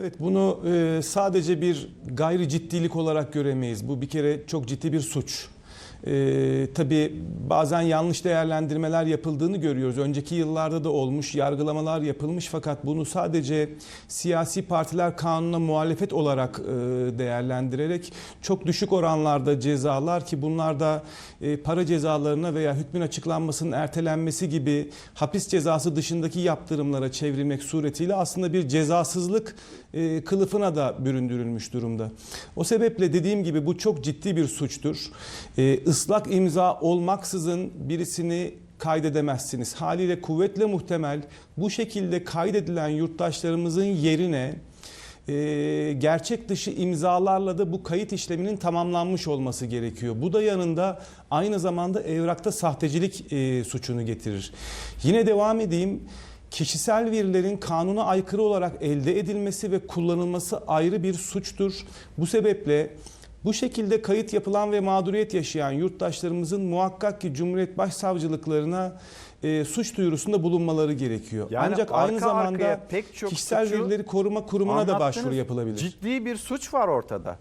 Evet bunu e, sadece bir gayri ciddilik olarak göremeyiz. Bu bir kere çok ciddi bir suç. E, tabii bazen yanlış değerlendirmeler yapıldığını görüyoruz. Önceki yıllarda da olmuş, yargılamalar yapılmış fakat bunu sadece siyasi partiler kanuna muhalefet olarak e, değerlendirerek çok düşük oranlarda cezalar ki bunlar da e, para cezalarına veya hükmün açıklanmasının ertelenmesi gibi hapis cezası dışındaki yaptırımlara çevrilmek suretiyle aslında bir cezasızlık e, kılıfına da büründürülmüş durumda. O sebeple dediğim gibi bu çok ciddi bir suçtur. E, ıslak imza olmaksızın birisini kaydedemezsiniz. Haliyle kuvvetle muhtemel bu şekilde kaydedilen yurttaşlarımızın yerine e, gerçek dışı imzalarla da bu kayıt işleminin tamamlanmış olması gerekiyor. Bu da yanında aynı zamanda evrakta sahtecilik e, suçunu getirir. Yine devam edeyim. Kişisel verilerin kanuna aykırı olarak elde edilmesi ve kullanılması ayrı bir suçtur. Bu sebeple bu şekilde kayıt yapılan ve mağduriyet yaşayan yurttaşlarımızın muhakkak ki Cumhuriyet Başsavcılıklarına e, suç duyurusunda bulunmaları gerekiyor. Yani Ancak aynı arka zamanda arkaya pek çok kişisel verileri koruma kurumuna da başvuru yapılabilir. Ciddi bir suç var ortada.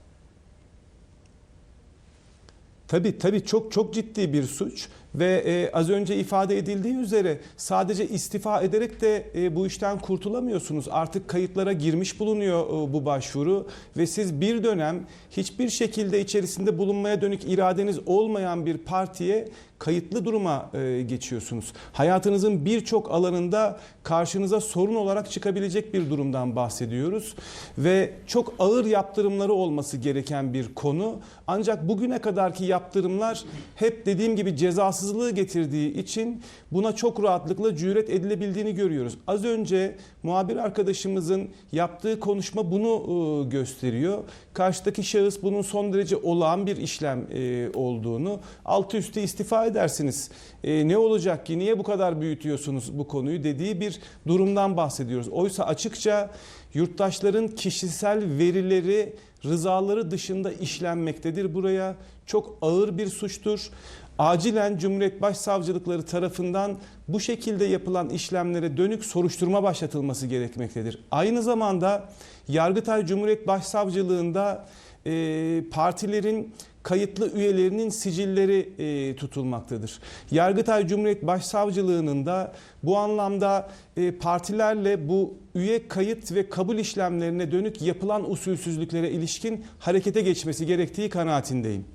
Tabii tabii çok çok ciddi bir suç ve e, az önce ifade edildiği üzere sadece istifa ederek de e, bu işten kurtulamıyorsunuz. Artık kayıtlara girmiş bulunuyor e, bu başvuru ve siz bir dönem hiçbir şekilde içerisinde bulunmaya dönük iradeniz olmayan bir partiye kayıtlı duruma e, geçiyorsunuz. Hayatınızın birçok alanında karşınıza sorun olarak çıkabilecek bir durumdan bahsediyoruz ve çok ağır yaptırımları olması gereken bir konu. Ancak bugüne kadarki yaptırımlar hep dediğim gibi cezasızlığı getirdiği için buna çok rahatlıkla cüret edilebildiğini görüyoruz. Az önce muhabir arkadaşımızın yaptığı konuşma bunu e, gösteriyor. Karşıdaki şahıs bunun son derece olağan bir işlem e, olduğunu, altı üstü istifa edersiniz. E, ne olacak ki, niye bu kadar büyütüyorsunuz bu konuyu dediği bir durumdan bahsediyoruz. Oysa açıkça yurttaşların kişisel verileri rızaları dışında işlenmektedir. Buraya çok ağır bir suçtur. Acilen Cumhuriyet Başsavcılıkları tarafından bu şekilde yapılan işlemlere dönük soruşturma başlatılması gerekmektedir. Aynı zamanda Yargıtay Cumhuriyet Başsavcılığında e, partilerin kayıtlı üyelerinin sicilleri e, tutulmaktadır. Yargıtay Cumhuriyet Başsavcılığının da bu anlamda e, partilerle bu üye kayıt ve kabul işlemlerine dönük yapılan usulsüzlüklere ilişkin harekete geçmesi gerektiği kanaatindeyim.